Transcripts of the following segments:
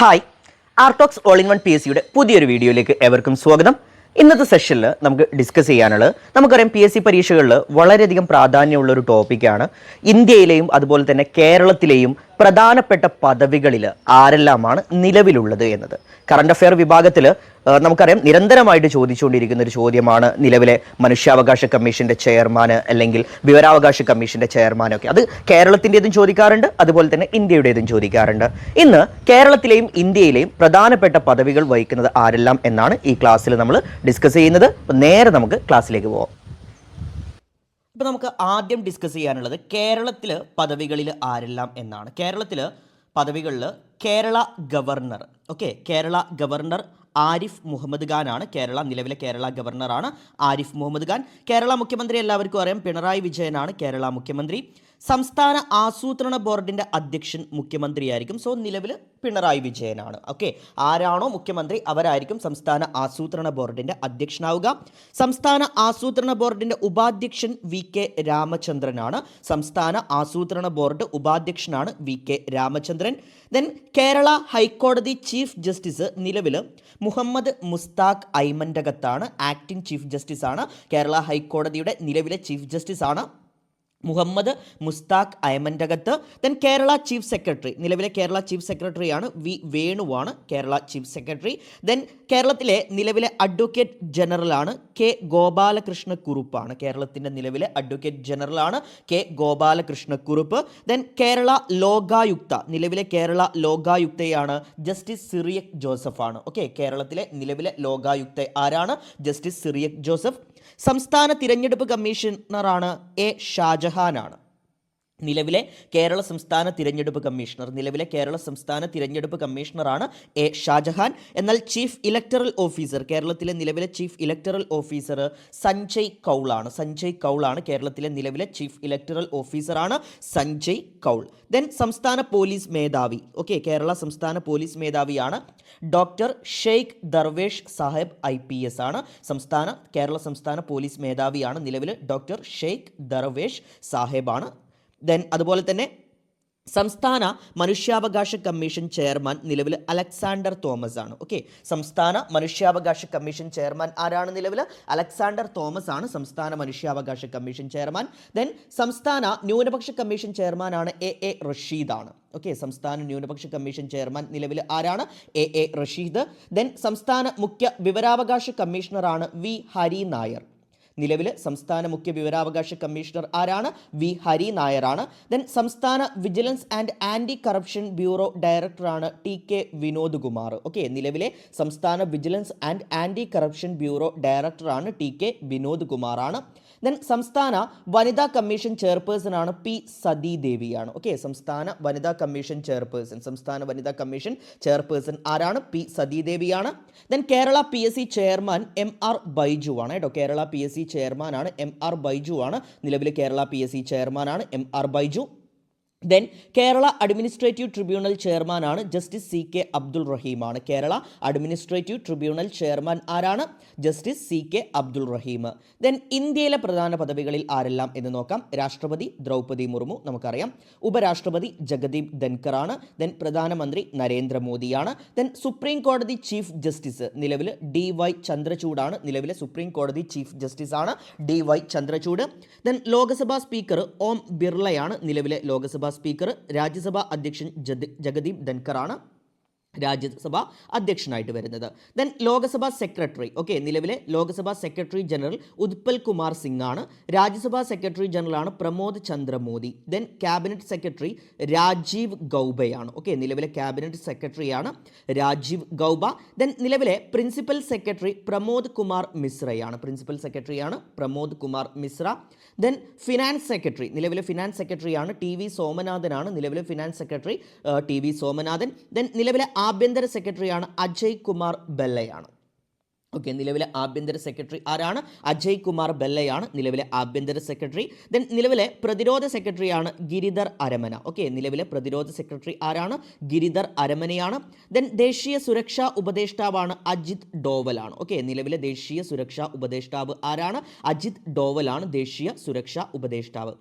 Hi. ആർട്ടോക്സ് all in one P S സിയുടെ പുതിയൊരു വീഡിയോയിലേക്ക് ഏവർക്കും സ്വാഗതം. ഇന്നത്തെ സെഷനിൽ നമുക്ക് ഡിസ്കസ് ചെയ്യാനുള്ളത് നമുക്കറിയാം പി എസ് സി പരീക്ഷകളിൽ വളരെയധികം പ്രാധാന്യമുള്ള ഒരു ടോപ്പിക്കാണ് ഇന്ത്യയിലെയും അതുപോലെ തന്നെ കേരളത്തിലെയും പ്രധാനപ്പെട്ട പദവികളിൽ ആരെല്ലാമാണ് നിലവിലുള്ളത് എന്നത്? കറണ്ട് അഫെയർ വിഭാഗത്തിൽ നമുക്കറിയാം നിരന്തരമായിട്ട് ചോദിച്ചുകൊണ്ടിരിക്കുന്ന ഒരു ചോദ്യമാണ് നിലവിലെ മനുഷ്യാവകാശ കമ്മീഷന്റെ ചെയർമാൻ അല്ലെങ്കിൽ വിവരാവകാശ കമ്മീഷന്റെ ചെയർമാൻ ഒക്കെ അത് കേരളത്തിന്റെതും ചോദിക്കാറുണ്ട് അതുപോലെ തന്നെ ഇന്ത്യയുടേതും ചോദിക്കാറുണ്ട്. ഇന്ന് കേരളത്തിലെയും ഇന്ത്യയിലെയും പ്രധാനപ്പെട്ട പദവികൾ വഹിക്കുന്നത് ആരെല്ലാം എന്നാണ് ഈ ക്ലാസ്സിൽ നമ്മൾ ഡിസ്കസ് ചെയ്യുന്നത്. നേരെ നമുക്ക് ക്ലാസ്സിലേക്ക് പോകാം ഇപ്പൊ നമുക്ക് ആദ്യം ഡിസ്കസ് ചെയ്യാനുള്ളത് കേരളത്തിൽ പദവികളിൽ ആരെല്ലാം എന്നാണ്. കേരളത്തിൽ പദവികളിൽ Kerala governor. Okay Kerala governor Arif Muhammad ഖാനാണ് Kerala നിലവിലെ കേരള ഗവർണറാണ് ആരിഫ് മുഹമ്മദ് ഖാൻ. കേരള മുഖ്യമന്ത്രി എല്ലാവർക്കും അറിയാം. പിണറായി വിജയനാണ് കേരള മുഖ്യമന്ത്രി. സംസ്ഥാന ആസൂത്രണ ബോർഡിന്റെ അധ്യക്ഷൻ മുഖ്യമന്ത്രിയായിരിക്കും. സോ നിലവിൽ പിണറായി വിജയനാണ്. ഓക്കെ ആരാണോ മുഖ്യമന്ത്രി അവരായിരിക്കും സംസ്ഥാന ആസൂത്രണ ബോർഡിന്റെ അധ്യക്ഷനാവുക. സംസ്ഥാന ആസൂത്രണ ബോർഡിന്റെ ഉപാധ്യക്ഷൻ വി കെ രാമചന്ദ്രനാണ്. സംസ്ഥാന ആസൂത്രണ ബോർഡ് ഉപാധ്യക്ഷനാണ് V K Ramachandran. Then Kerala ഹൈക്കോടതി ചീഫ് ജസ്റ്റിസ് നിലവിൽ മുഹമ്മദ് മുസ്താഖ് ഐമൻഡകത്താണ് ആക്ടിംഗ് ചീഫ് ജസ്റ്റിസ് ആണ് കേരള ഹൈക്കോടതിയുടെ നിലവിലെ ചീഫ് ജസ്റ്റിസ് ആണ് Muhammad Mushtaq അയമന്റകത്ത് then Kerala chief secretary നിലവിലെ കേരള ചീഫ് സെക്രട്ടറിയാണ് വി വേണുവാണ് കേരള ചീഫ് സെക്രട്ടറി ദെൻ കേരളത്തിലെ നിലവിലെ അഡ്വക്കേറ്റ് ജനറലാണ് കെ ഗോപാലകൃഷ്ണ കുറുപ്പാണ് കേരളത്തിന്റെ നിലവിലെ അഡ്വക്കേറ്റ് ജനറലാണ് കെ ഗോപാലകൃഷ്ണ കുറുപ്പ് ദെൻ കേരള ലോകായുക്ത നിലവിലെ കേരള ലോകായുക്തയാണ് ജസ്റ്റിസ് സിറിയക് ജോസഫാണ് ഓക്കെ കേരളത്തിലെ നിലവിലെ ലോകായുക്ത ആരാണ്? ജസ്റ്റിസ് സിറിയക് ജോസഫ് സംസ്ഥാന തിരഞ്ഞെടുപ്പ് കമ്മീഷണറാണ് എ ഷാജഹാനാണ്. നിലവിലെ കേരള സംസ്ഥാന തിരഞ്ഞെടുപ്പ് കമ്മീഷണർ. നിലവിലെ കേരള സംസ്ഥാന തിരഞ്ഞെടുപ്പ് കമ്മീഷണറാണ് എ ഷാജഹാൻ. എന്നാൽ ചീഫ് ഇലക്ടറൽ ഓഫീസർ കേരളത്തിലെ നിലവിലെ ചീഫ് ഇലക്ടറൽ ഓഫീസർ സഞ്ജയ് കൗളാണ്. സഞ്ജയ് കൗളാണ് കേരളത്തിലെ നിലവിലെ ചീഫ് ഇലക്ടറൽ ഓഫീസറാണ് സഞ്ജയ് കൗൾ. ദെൻ സംസ്ഥാന പോലീസ് മേധാവി. ഓക്കെ കേരള സംസ്ഥാന police മേധാവിയാണ് doctor Sheikh Darvesh Saheb I P S ആണ്. സംസ്ഥാന കേരള സംസ്ഥാന പോലീസ് മേധാവിയാണ് നിലവിൽ ഡോക്ടർ ഷെയ്ഖ് ദർവേഷ് സാഹിബാണ്. ദെൻ അതുപോലെ തന്നെ സംസ്ഥാന മനുഷ്യാവകാശ കമ്മീഷൻ ചെയർമാൻ നിലവിൽ അലക്സാണ്ടർ തോമസ് ആണ്. ഓക്കെ സംസ്ഥാന മനുഷ്യാവകാശ കമ്മീഷൻ ചെയർമാൻ ആരാണ് നിലവിൽ? അലക്സാണ്ടർ തോമസ് ആണ് സംസ്ഥാന മനുഷ്യാവകാശ കമ്മീഷൻ ചെയർമാൻ. ദെൻ സംസ്ഥാന ന്യൂനപക്ഷ കമ്മീഷൻ ചെയർമാനാണ് എ എ റഷീദാണ് ഓക്കെ സംസ്ഥാന ന്യൂനപക്ഷ കമ്മീഷൻ ചെയർമാൻ നിലവിൽ ആരാണ്? A A Rasheed. ദെൻ സംസ്ഥാന മുഖ്യ വിവരാവകാശ കമ്മീഷണറാണ് വി ഹരി നായർ. നിലവിൽ സംസ്ഥാന മുഖ്യ വിവരാവകാശ കമ്മീഷണർ ആരാണ്? വി. ഹരി നായരാണ്. ദെൻ സംസ്ഥാന vigilance and anti corruption bureau ഡയറക്ടറാണ് T. K. Vinod Kumar okay നിലവിലെ സംസ്ഥാന vigilance and anti corruption bureau ഡയറക്ടറാണ് ടി. കെ. വിനോദ് കുമാറാണ് ദെൻ സംസ്ഥാന വനിതാ കമ്മീഷൻ ചെയർപേഴ്സൺ ആണ് പി സതീദേവിയാണ്. ഓക്കെ സംസ്ഥാന വനിതാ കമ്മീഷൻ ചെയർപേഴ്സൺ. സംസ്ഥാന വനിതാ കമ്മീഷൻ ചെയർപേഴ്സൺ ആരാണ്? P സതീദേവിയാണ്. Then Kerala P S C chairman M R Baiju ആണ് കേട്ടോ. കേരള പി എസ് സി ചെയർമാനാണ് എം ആർ ബൈജു ആണ്. നിലവിൽ കേരള പി എസ് സി ചെയർമാനാണ് M R Baiju. Then Kerala administrative tribunal ചെയർമാനാണ് ജസ്റ്റിസ് സി കെ അബ്ദുൾ റഹീമാണ് കേരള അഡ്മിനിസ്ട്രേറ്റീവ് ട്രിബ്യൂണൽ ചെയർമാൻ ആരാണ്? Justice C K Abdul Rahim then ഇന്ത്യയിലെ പ്രധാന പദവികളിൽ ആരെല്ലാം എന്ന് നോക്കാം? രാഷ്ട്രപതി ദ്രൗപദി മുർമു നമുക്കറിയാം. ഉപരാഷ്ട്രപതി ജഗദീപ് ധൻകറാണ് ദെൻ പ്രധാനമന്ത്രി നരേന്ദ്രമോദിയാണ്. ദെൻ സുപ്രീം കോടതി ചീഫ് ജസ്റ്റിസ് നിലവിൽ ഡി വൈ ചന്ദ്രചൂഡാണ് നിലവിലെ സുപ്രീം കോടതി ചീഫ് ജസ്റ്റിസ് ആണ് D Y Chandrachud. Then Lok Sabha speaker Om ബിർളയാണ് നിലവിലെ ലോക്സഭാ സ്പീക്കർ രാജ്യസഭാ അധ്യക്ഷൻ ജദ് ജഗദീപ് ധൻകറാണ്. രാജ്യസഭ അധ്യക്ഷനായിട്ട് വരുന്നത്. ദെൻ ലോക്സഭാ സെക്രട്ടറി ഓക്കെ നിലവിലെ ലോക്സഭാ സെക്രട്ടറി ജനറൽ ഉത്പൽ കുമാർ സിംഗ് ആണ് രാജ്യസഭാ സെക്രട്ടറി ജനറൽ ആണ് Pramod Chandra Modi then cabinet secretary Rajiv ഗൗബയാണ്. Okay നിലവിലെ ക്യാബിനറ്റ് സെക്രട്ടറിയാണ് രാജീവ് ഗൗബ. ദെൻ നിലവിലെ പ്രിൻസിപ്പൽ സെക്രട്ടറി പ്രമോദ് കുമാർ മിശ്രയാണ്. പ്രിൻസിപ്പൽ സെക്രട്ടറിയാണ് Pramod Kumar Mishra. Then finance secretary നിലവിലെ ഫിനാൻസ് സെക്രട്ടറിയാണ് ടി വി സോമനാഥനാണ്. നിലവിലെ finance secretary T V Somanathan. Then നിലവിലെ ആഭ്യന്തര സെക്രട്ടറിയാണ് അജയ് കുമാർ ബെല്ലയാണ്. ഓക്കെ നിലവിലെ ആഭ്യന്തര സെക്രട്ടറി ആരാണ്? അജയ് കുമാർ ബെല്ലയാണ് നിലവിലെ ആഭ്യന്തര സെക്രട്ടറി. ദെൻ നിലവിലെ പ്രതിരോധ സെക്രട്ടറിയാണ് ഗിരിധർ അരമന. ഓക്കെ നിലവിലെ പ്രതിരോധ സെക്രട്ടറി ആരാണ്? ഗിരിധർ അരമനയാണ്. ദെൻ ദേശീയ സുരക്ഷാ ഉപദേഷ്ടാവാണ് അജിത് ഡോവലാണ്. ഓക്കെ നിലവിലെ ദേശീയ സുരക്ഷാ ഉപദേഷ്ടാവ് ആരാണ്? അജിത് ഡോവലാണ് ദേശീയ സുരക്ഷാ ഉപദേഷ്ടാവ്.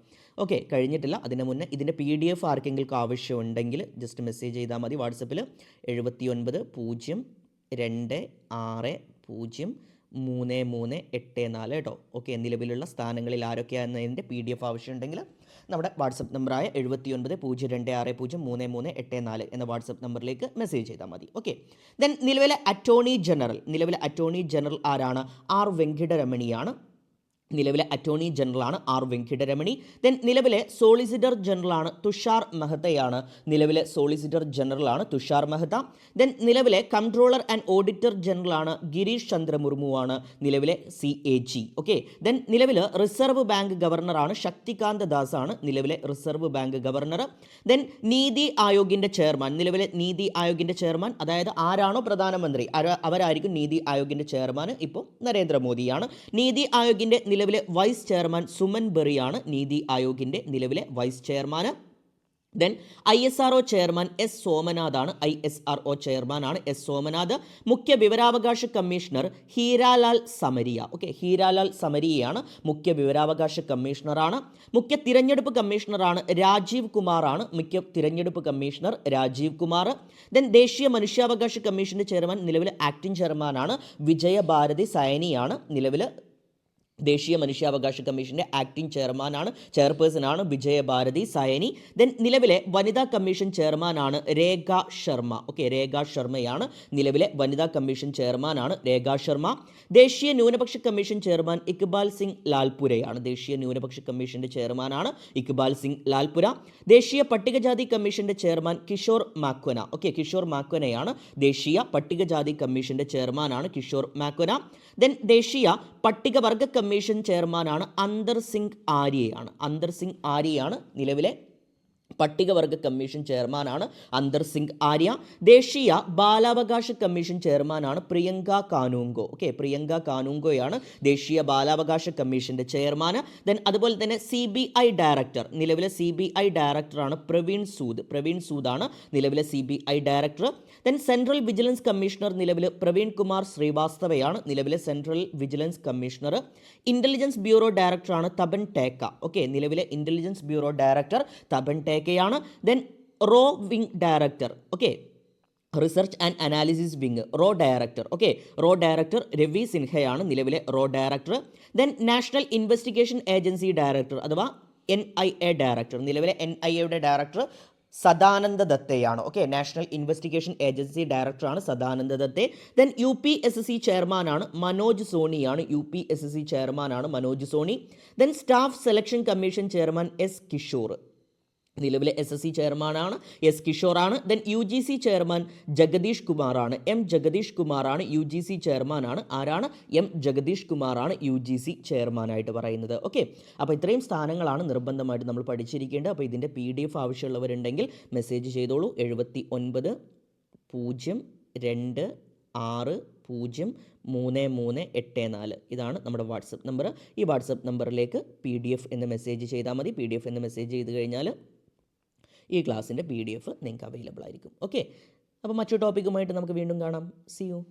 ഓക്കെ കഴിഞ്ഞിട്ടില്ല. അതിന് മുന്നേ ഇതിന്റെ പി ഡി എഫ് ആർക്കെങ്കിലും ആവശ്യമുണ്ടെങ്കിൽ ജസ്റ്റ് മെസ്സേജ് ചെയ്താൽ മതി. വാട്സപ്പിൽ എഴുപത്തി ഒൻപത് പൂജ്യം രണ്ട് ആറ് പൂജ്യം മൂന്ന് മൂന്ന് എട്ട് നാല് കേട്ടോ ഓക്കെ നിലവിലുള്ള സ്ഥാനങ്ങളിൽ ആരൊക്കെയാണെന്നതിന്റെ പി ഡി എഫ് ആവശ്യമുണ്ടെങ്കിൽ നമ്മുടെ വാട്സപ്പ് നമ്പറായ എഴുപത്തി ഒൻപത് പൂജ്യം രണ്ട് ആറ് പൂജ്യം മൂന്ന് മൂന്ന് എട്ട് നാല് എന്ന വാട്സപ്പ് നമ്പറിലേക്ക് മെസ്സേജ് ചെയ്താൽ മതി. ഓക്കെ ദെൻ നിലവിലെ അറ്റോർണി ജനറൽ നിലവിലെ അറ്റോർണി ജനറൽ ആരാണ്? ആർ വെങ്കിടരമണിയാണ്. നിലവിലെ അറ്റോർണി ജനറലാണ് ആർ വെങ്കിടരമണി ദെൻ നിലവിലെ സോളിസിറ്റർ ജനറലാണ് തുഷാർ മെഹ്തയാണ്. നിലവിലെ സോളിസിറ്റർ ജനറലാണ് തുഷാർ മെഹ്ത. ദെൻ നിലവിലെ കൺട്രോളർ ആൻഡ് ഓഡിറ്റർ ജനറലാണ് ഗിരീഷ് ചന്ദ്ര മുർമുവാണ് നിലവിലെ C A G. Okay? Then നിലവിൽ റിസർവ് ബാങ്ക് ഗവർണറാണ് ശക്തികാന്ത ദാസ് ആണ് നിലവിലെ റിസർവ് ബാങ്ക് ഗവർണർ ദെൻ നീതി ആയോഗിന്റെ ചെയർമാൻ നിലവിലെ നീതി ആയോഗിന്റെ ചെയർമാൻ അതായത് ആരാണോ പ്രധാനമന്ത്രി അവരായിരിക്കും നീതി ആയോഗിന്റെ ചെയർമാൻ ഇപ്പോൾ നരേന്ദ്രമോദിയാണ്. നീതി ആയോഗിന്റെ നിലവിലെ വൈസ് ചെയർമാൻ സുമൻ ബെറിയാണ് നീതി ആയോഗിന്റെ നിലവിലെ vice chairman then I S R O chairman S സോമനാഥാണ്. I S R O ചെയർമാനാണ് എസ് സോമനാഥ്. മുഖ്യ വിവരാവകാശ കമ്മീഷണർ ഹീരാലാൽ സമരിയ. ഓക്കെ ഹീരാലാൽ സമരിയയാണ് മുഖ്യ വിവരാവകാശ കമ്മീഷണറാണ്. മുഖ്യ തിരഞ്ഞെടുപ്പ് കമ്മീഷണറാണ് രാജീവ് കുമാറാണ്. മുഖ്യ തിരഞ്ഞെടുപ്പ് കമ്മീഷണർ രാജീവ് കുമാർ. ദെൻ ദേശീയ മനുഷ്യാവകാശ കമ്മീഷന്റെ ചെയർമാൻ നിലവിലെ ആക്ടിംഗ് ചെയർമാനാണ് വിജയഭാരതി സൈനിയാണ് നിലവിൽ ദേശീയ മനുഷ്യാവകാശ കമ്മീഷന്റെ ആക്ടിംഗ് ചെയർമാനാണ് ചെയർപേഴ്സണാണ് വിജയഭാരതി സയനി. ദെൻ നിലവിലെ വനിതാ കമ്മീഷൻ ചെയർമാനാണ് രേഖ ശർമ്മ. ഓക്കെ രേഖ ശർമ്മയാണ് നിലവിലെ വനിതാ കമ്മീഷൻ ചെയർമാനാണ് രേഖ ശർമ്മ. ദേശീയ ന്യൂനപക്ഷ കമ്മീഷൻ ചെയർമാൻ ഇക്ബാൽ സിംഗ് ലാൽപുരയാണ്. ദേശീയ ന്യൂനപക്ഷ കമ്മീഷന്റെ ചെയർമാനാണ് ഇക്ബാൽ സിംഗ് ലാൽപുര. ദേശീയ പട്ടികജാതി കമ്മീഷന്റെ ചെയർമാൻ കിഷോർ മാക്വന. ഓക്കെ കിഷോർ മാക്വനയാണ് ദേശീയ പട്ടികജാതി കമ്മീഷന്റെ ചെയർമാനാണ് കിഷോർ മാക്വന. ദെൻ ദേശീയ പട്ടികവർഗ കമ്മീഷൻ ചെയർമാനാണ് അന്തർ സിംഗ് ആര്യയാണ്. അന്തർ സിംഗ് ആര്യയാണ് നിലവിലെ പട്ടികവർഗ കമ്മീഷൻ ചെയർമാനാണ് അന്തർ സിംഗ് ആര്യ. ദേശീയ ബാലാവകാശ കമ്മീഷൻ ചെയർമാനാണ് പ്രിയങ്ക കാനൂങ്കോ. ഓക്കെ പ്രിയങ്ക കാനൂങ്കോയാണ് ദേശീയ ബാലാവകാശ കമ്മീഷന്റെ ചെയർമാൻ ദെൻ അതുപോലെ തന്നെ സി ബി ഐ ഡയറക്ടർ. നിലവിലെ സി ബി ഐ ഡയറക്ടറാണ് പ്രവീൺ സൂദ്. പ്രവീൺ സൂദാണ് നിലവിലെ C B I director. Then central vigilance commissioner നിലവിൽ പ്രവീൺ കുമാർ ശ്രീവാസ്തവയാണ് നിലവിലെ central vigilance commissioner. Intelligence bureau ഡയറക്ടറാണ് തബൻ ടേക്ക. ഓക്കെ നിലവിലെ intelligence bureau director Tapan ടേക്കയാണ് then raw wing director okay research and analysis wing raw director okay റോ director Ravi സിൻഹയാണ് നിലവിലെ raw director then national investigation agency director അഥവാ N I A director നിലവിലെ N I എയുടെ director Sadananda ദത്തയാണ് okay national investigation agency ഡയറക്ടറാണ് Sadananda ദത്തെ. Then U P S S C ചെയർമാനാണ് മനോജ് സോണിയാണ് യു പി എസ് സി ചെയർമാനാണ് Manoj Soni. Then staff selection commission chairman S Kishore നിലവിലെ S S C ചെയർമാനാണ് S കിഷോറാണ്. Then U G C chairman Jagadish കുമാറാണ്. M Jagdish കുമാറാണ് U G C ചെയർമാനാണ്. ആരാണ്? M Jagdish കുമാറാണ് യു ജി സി ചെയർമാനായിട്ട് പറയുന്നത്. Okay അപ്പോൾ ഇത്രയും സ്ഥാനങ്ങളാണ് നിർബന്ധമായിട്ട് നമ്മൾ പഠിച്ചിരിക്കേണ്ടത്. അപ്പോൾ ഇതിന്റെ പി ഡി എഫ് ആവശ്യമുള്ളവരുണ്ടെങ്കിൽ മെസ്സേജ് ചെയ്തോളൂ. എഴുപത്തി ഒൻപത് പൂജ്യം രണ്ട് ആറ് പൂജ്യം മൂന്ന് മൂന്ന് എട്ട് നാല്. ഇതാണ് നമ്മുടെ വാട്സപ്പ് നമ്പർ ഈ വാട്സപ്പ് നമ്പറിലേക്ക് പി ഡി എഫ് എന്ന് മെസ്സേജ് ചെയ്താൽ മതി. പി ഡി എഫ് എന്ന് മെസ്സേജ് ചെയ്ത് കഴിഞ്ഞാൽ ഈ ക്ലാസ്സിന്റെ പി ഡി എഫ് നിങ്ങൾക്ക് അവൈലബിൾ ആയിരിക്കും. ഓക്കെ? അപ്പോൾ മറ്റു ടോപ്പിക്കുമായിട്ട് നമുക്ക് വീണ്ടും കാണാം. C U